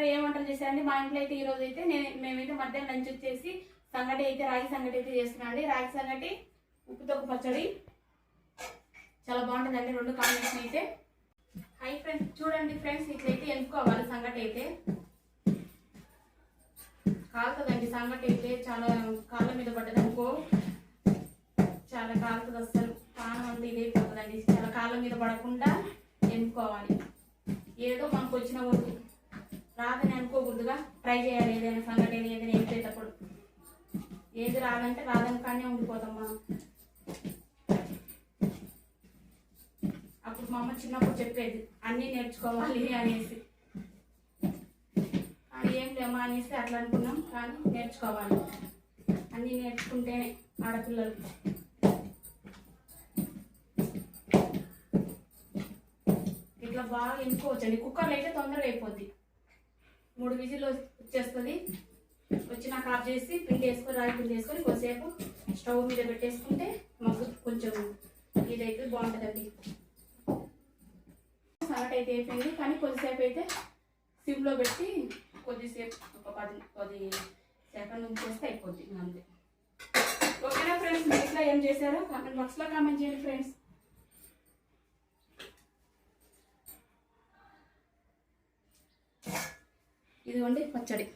అందరూ ఏం వంటలు చేశారండి? మా ఇంట్లో అయితే ఈ రోజు అయితే నేను మేమైతే మధ్యాహ్నం లంచ్ వచ్చేసి సంగటి అయితే రాగి సంగటి అయితే చేస్తున్నాను అండి. రాగి సంగటి ఉప్పుతో పచ్చడి. చాలా బాగుంటుందండి రెండు కాంబినేషన్ అయితే. హై ఫ్రెండ్స్ చూడండి ఫ్రెండ్స్ ఇట్లయితే ఎన్నుకోవాలి సంగటి అయితే. కాలుతుందండి సంగటి అయితే. చాలా కాళ్ళ మీద పడ్డది అనుకో. చాలా కాలుతుంది అసలు పానం అంతా ఇదైపోతుందండి చాలా కాళ్ళ మీద పడకుండా ఎన్నుకోవాలి. ఏదో మనకు వచ్చిన వరకు రాదని అనుకోకూడదుగా. ట్రై చేయాలి ఏదైనా సంగటి ఏదైనా ఎంపేటప్పుడు ఏది రాదంటే రాదని కానీ ఉండిపోతాం మనం. అప్పుడు మా అమ్మ చిన్నప్పుడు చెప్పేది అన్నీ నేర్చుకోవాలి అనేసి. కానీ ఏం లేమా అనేసి అట్లా అనుకున్నాం కానీ నేర్చుకోవాలి. అన్నీ నేర్చుకుంటేనే ఆడపిల్లలు. ఇట్లా బాగా ఎన్నుకోవచ్చండి కుక్కర్లో అయితే తొందరగా అయిపోద్ది. మూడు విజిల్ వచ్చేస్తుంది. వచ్చినాక ఆఫ్ చేసి పిండి వేసుకొని రాగి పిండి వేసుకొని కొద్దిసేపు స్టవ్ మీద పెట్టేసుకుంటే మాకు కొంచెం ఇదైతే బాగుంటుందండి. సగటు అయితే అయిపోయింది కానీ కొద్దిసేపు అయితే సిమ్లో పెట్టి కొద్దిసేపు ఒక పది పది సెకండ్ ఉంచేస్తే అయిపోద్ది అయిపోతుంది అంతే. ఓకేనా ఫ్రెండ్స్? మీ ఇంట్లో ఏం చేశారో కామెంట్ బాక్స్లో కామెంట్ చేయండి ఫ్రెండ్స్. ఇదిగోండి పచ్చడి.